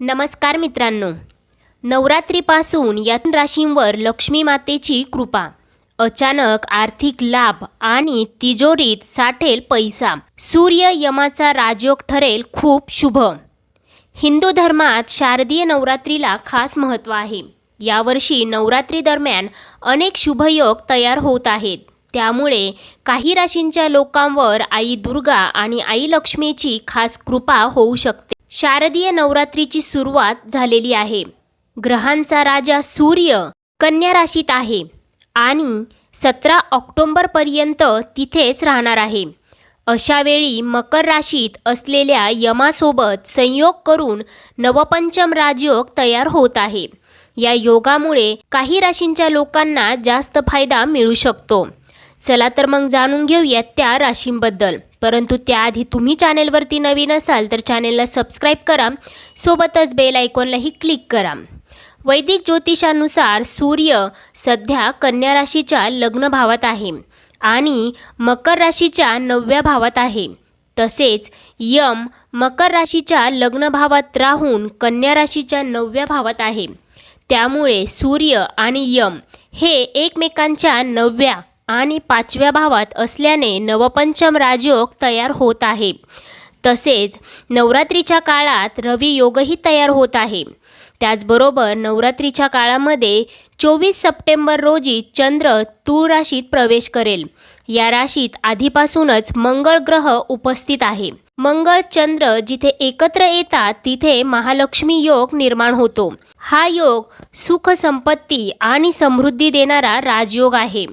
नमस्कार मित्रांनो. नवरात्रीपासून या राशींवर लक्ष्मी मातेची कृपा. अचानक आर्थिक लाभ आणि तिजोरीत साठेल पैसा. सूर्य यमाचा राजयोग ठरेल खूप शुभ. हिंदू धर्मात शारदीय नवरात्रीला खास महत्त्व आहे. यावर्षी नवरात्री दरम्यान अनेक शुभयोग तयार होत आहेत. त्यामुळे काही राशींच्या लोकांवर आई दुर्गा आणि आई लक्ष्मीची खास कृपा होऊ शकते. शारदीय नवरात्रीची सुरुवात झालेली आहे. ग्रहांचा राजा सूर्य कन्या राशीत आहे आणि सतरा ऑक्टोंबरपर्यंत तिथेच राहणार आहे. अशावेळी मकर राशीत असलेल्या यमासोबत संयोग करून नवपंचम राजयोग तयार होत आहे. या योगामुळे काही राशींच्या लोकांना जास्त फायदा मिळू शकतो. चला तर मग जाणून घेऊयात त्या राशींबद्दल. परंतु त्याआधी तुम्ही चॅनेलवरती नवीन असाल तर चॅनेलला सबस्क्राईब करा. सोबतच बेल आयकॉनलाही क्लिक करा. वैदिक ज्योतिषानुसार सूर्य सध्या कन्या राशीच्या लग्न भावात आहे आणि मकर राशीच्या नवव्या भावात आहे. तसेच यम मकर राशीच्या लग्न भावात राहून कन्या राशीच्या नवव्या भावात आहे. त्यामुळे सूर्य आणि यम हे एकमेकांच्या नवव्या आणि पाचव्या भावात असल्याने नवपंचम राजयोग तयार होत आहे. तसेच नवरात्रीच्या काळात रवी योगही तयार होत आहे. त्याचबरोबर नवरात्रीच्या काळामध्ये चोवीस सप्टेंबर रोजी चंद्र तूळ राशीत प्रवेश करेल. या राशीत आधीपासूनच मंगळ ग्रह उपस्थित आहे. मंगळ चंद्र जिथे एकत्र येतात तिथे महालक्ष्मी योग निर्माण होतो. हा योग सुख संपत्ती आणि समृद्धी देणारा राजयोग आहे.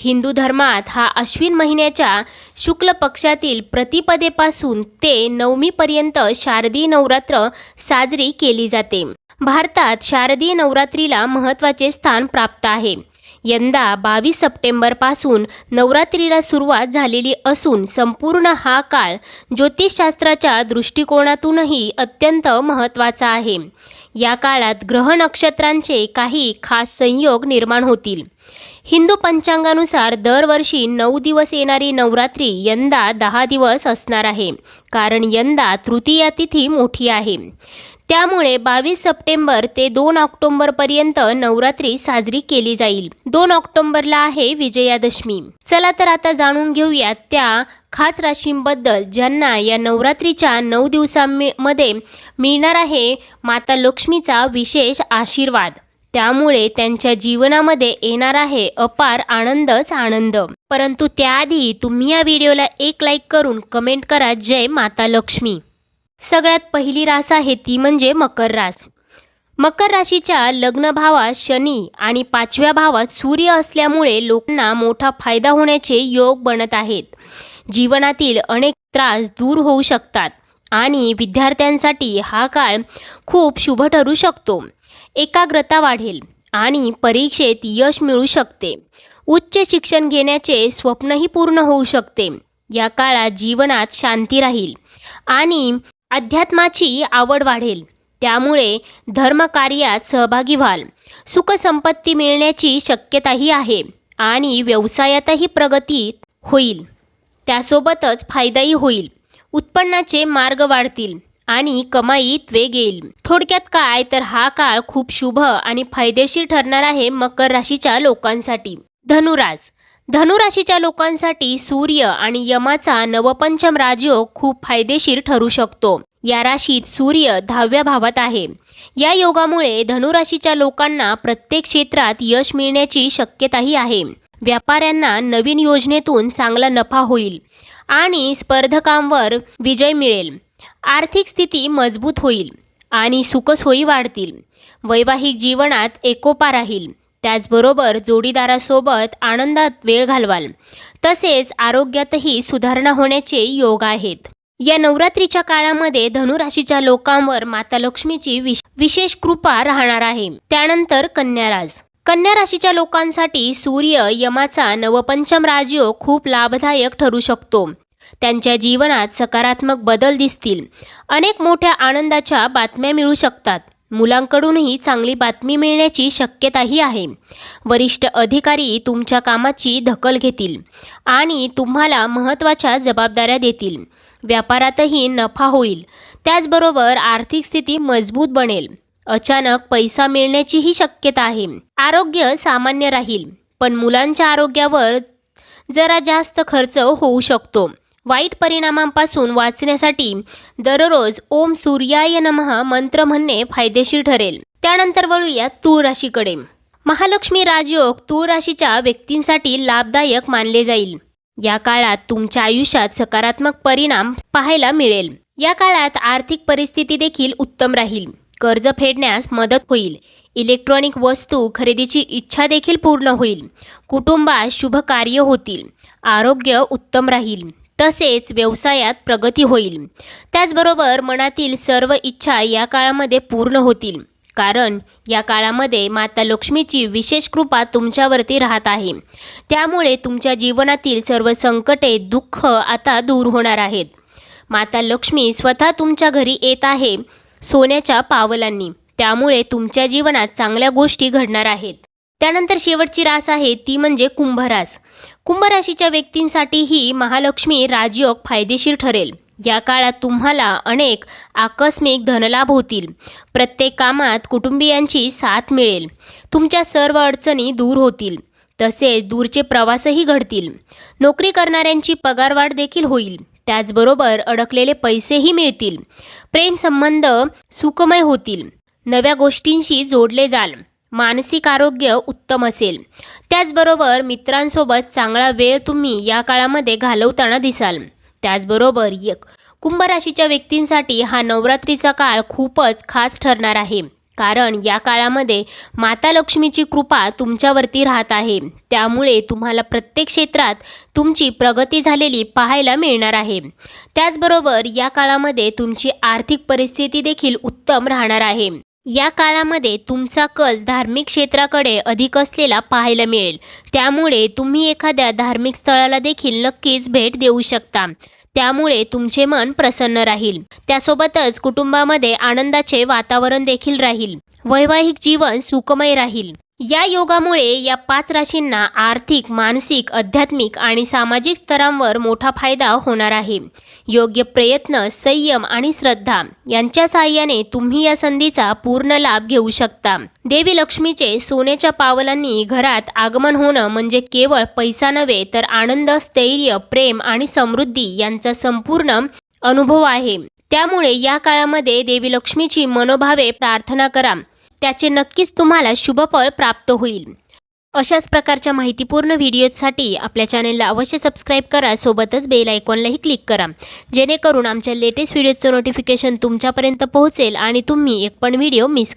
हिंदू धर्मात हा अश्विन महिन्याच्या शुक्ल पक्षातील प्रतिपदेपासून ते नवमीपर्यंत शारदीय नवरात्र साजरी केली जाते. भारतात शारदीय नवरात्रीला महत्त्वाचे स्थान प्राप्त आहे. यंदा बावीस सप्टेंबरपासून नवरात्रीला सुरुवात झालेली असून संपूर्ण हा काळ ज्योतिषशास्त्राच्या दृष्टिकोनातूनही अत्यंत महत्त्वाचा आहे. या काळात ग्रह नक्षत्रांचे काही खास संयोग निर्माण होतील. हिंदू पंचांगानुसार दरवर्षी नऊ दिवस येणारी नवरात्री यंदा दहा दिवस असणार आहे. कारण यंदा तृतीया तिथी मोठी आहे. त्यामुळे बावीस सप्टेंबर ते दोन ऑक्टोबरपर्यंत नवरात्री साजरी केली जाईल. दोन ऑक्टोंबरला आहे विजयादशमी. चला तर आता जाणून घेऊयात त्या खास राशींबद्दल ज्यांना या नवरात्रीच्या नऊ दिवसांमध्ये मिळणार आहे माता लक्ष्मीचा विशेष आशीर्वाद. त्यामुळे त्यांच्या जीवनामध्ये येणार आहे अपार आनंदच आनंद. परंतु त्याआधी तुम्ही या व्हिडिओला एक लाईक करून कमेंट करा जय माता लक्ष्मी. सगळ्यात पहिली रास आहे ती म्हणजे मकर रास. मकर राशीच्या लग्न भावात शनी आणि पाचव्या भावात सूर्य असल्यामुळे लोकांना मोठा फायदा होण्याचे योग बनत आहेत. जीवनातील अनेक त्रास दूर होऊ शकतात. आणि विद्यार्थ्यांसाठी हा काळ खूप शुभ ठरू शकतो. एकाग्रता वाढेल आणि परीक्षेत यश मिळू शकते. उच्च शिक्षण घेण्याचे स्वप्नही पूर्ण होऊ शकते. या काळात जीवनात शांती राहील आणि अध्यात्माची आवड वाढेल. त्यामुळे धर्मकार्यात सहभागी व्हाल. सुखसंपत्ती मिळण्याची शक्यताही आहे आणि व्यवसायातही प्रगती होईल. त्यासोबतच फायदाही होईल. उत्पन्नाचे मार्ग वाढतील आणि कमाईत वेग येईल. थोडक्यात काय? तर हा काळ खूप शुभ आणि फायदेशीर ठरणार आहे मकर राशीच्या लोकांसाठी. धनुराज. धनुराशीच्या लोकांसाठी सूर्य आणि यमाचा नवपंचम राजयोग खूप फायदेशीर ठरू शकतो. या राशीत सूर्य दहाव्या भावात आहे. या योगामुळे धनुराशीच्या लोकांना प्रत्येक क्षेत्रात यश मिळण्याची शक्यताही आहे. व्यापाऱ्यांना नवीन योजनेतून चांगला नफा होईल. आणि स्पर्धकांवर विजय मिळेल. आर्थिक स्थिती मजबूत होईल आणि सुखसोयी वाढतील. वैवाहिक जीवनात एकोपा राहील. त्याचबरोबर जोडीदारासोबत आनंदात वेळ घालवाल. तसेच आरोग्यातही सुधारणा होण्याचे योग आहेत. या नवरात्रीच्या काळामध्ये धनुराशीच्या लोकांवर माता लक्ष्मीची विश विशेष कृपा राहणार आहे. त्यानंतर कन्याराज कन्या राशीच्या लोकांसाठी सूर्य यमाचा नवपंचम राजयोग खूप लाभदायक ठरू शकतो. त्यांच्या जीवनात सकारात्मक बदल दिसतील. अनेक मोठ्या आनंदाच्या बातम्या मिळू शकतात. मुलांकडूनही चांगली बातमी मिळण्याची शक्यताही आहे. वरिष्ठ अधिकारी तुमच्या कामाची दखल घेतील आणि तुम्हाला महत्त्वाच्या जबाबदाऱ्या देतील. व्यापारातही नफा होईल. त्याचबरोबर आर्थिक स्थिती मजबूत बनेल. अचानक पैसा मिळण्याचीही शक्यता आहे. आरोग्य सामान्य राहील पण मुलांच्या आरोग्यावर जरा जास्त खर्च होऊ शकतो. वाईट परिणामांपासून वाचण्यासाठी दररोज ओम सूर्याय नमः मंत्र म्हणणे फायदेशीर ठरेल. त्यानंतर वळूया तूळ राशीकडे महालक्ष्मी राजयोग तूळ राशीच्या व्यक्तींसाठी लाभदायक मानले जाईल. या काळात तुमच्या आयुष्यात सकारात्मक परिणाम पाहायला मिळेल. या काळात आर्थिक परिस्थिती देखील उत्तम राहील. कर्ज फेडण्यास मदत होईल. इलेक्ट्रॉनिक वस्तू खरेदीची इच्छा देखील पूर्ण होईल. कुटुंबात शुभ कार्य होतील. आरोग्य उत्तम राहील. तसेच व्यवसायात प्रगती होईल. त्याचबरोबर मनातील सर्व इच्छा या काळामध्ये पूर्ण होतील. कारण या काळामध्ये माता लक्ष्मीची विशेष कृपा तुमच्यावरती राहत आहे. त्यामुळे तुमच्या जीवनातील सर्व संकटे दुःख आता दूर होणार आहेत. माता लक्ष्मी स्वतः तुमच्या घरी येत आहे. सोन्याच्या पावलांनी. त्यामुळे तुमच्या जीवनात चांगल्या गोष्टी घडणार आहेत. त्यानंतर शेवटची रास आहे ती म्हणजे कुंभरास. कुंभराशीच्या व्यक्तींसाठीही महालक्ष्मी राजयोग फायदेशीर ठरेल. या काळात तुम्हाला अनेक आकस्मिक धनलाभ होतील. प्रत्येक कामात कुटुंबियांची साथ मिळेल. तुमच्या सर्व अडचणी दूर होतील. तसेच दूरचे प्रवासही घडतील. नोकरी करणाऱ्यांची पगारवाढ देखील होईल. त्याचबरोबर अडकलेले पैसेही मिळतील. प्रेमसंबंध सुखमय होतील. नव्या गोष्टींशी जोडले जाल. मानसिक आरोग्य उत्तम असेल. त्याचबरोबर मित्रांसोबत चांगला वेळ तुम्ही या काळामध्ये घालवताना दिसाल. त्याचबरोबर एक कुंभ राशीच्या व्यक्तींसाठी हा नवरात्रीचा काळ खूपच खास ठरणार आहे. कारण या काळामध्ये माता लक्ष्मीची कृपा तुमच्यावरती राहत आहे. त्यामुळे तुम्हाला प्रत्येक क्षेत्रात तुमची प्रगती झालेली पाहायला मिळणार आहे. त्याचबरोबर या काळामध्ये तुमची आर्थिक परिस्थिती देखील उत्तम राहणार आहे. या काळामध्ये तुमचा कल धार्मिक क्षेत्राकडे अधिक असलेला पाहायला मिळेल. त्यामुळे तुम्ही एखाद्या धार्मिक स्थळाला देखील नक्कीच भेट देऊ शकता. त्यामुळे तुमचे मन प्रसन्न राहील. त्यासोबतच कुटुंबामध्ये आनंदाचे वातावरण देखील राहील. वैवाहिक जीवन सुखमय राहील. या योगामुळे या पाच राशींना आर्थिक मानसिक आध्यात्मिक आणि सामाजिक स्तरांवर मोठा फायदा होणार आहे. योग्य प्रयत्न संयम आणि श्रद्धा यांच्या साहाय्याने तुम्ही या संधीचा पूर्ण लाभ घेऊ शकता. देवी लक्ष्मीचे सोन्याच्या पावलांनी घरात आगमन होणं म्हणजे केवळ पैसा नव्हे तर आनंद स्थैर्य प्रेम आणि समृद्धी यांचा संपूर्ण अनुभव आहे. त्यामुळे या काळामध्ये देवी लक्ष्मीची मनोभावे प्रार्थना करा. त्याचे नक्कीच तुम्हाला शुभफळ प्राप्त होईल. अशाच प्रकारच्या माहितीपूर्ण व्हिडिओसाठी आपल्या चॅनेलला अवश्य सबस्क्राईब करा सोबतच बेल आयकॉनलाही क्लिक करा. जेणेकरून आमच्या लेटेस्ट व्हिडिओचं नोटिफिकेशन तुमच्यापर्यंत पोहोचेल आणि तुम्ही एक पण व्हिडिओ मिस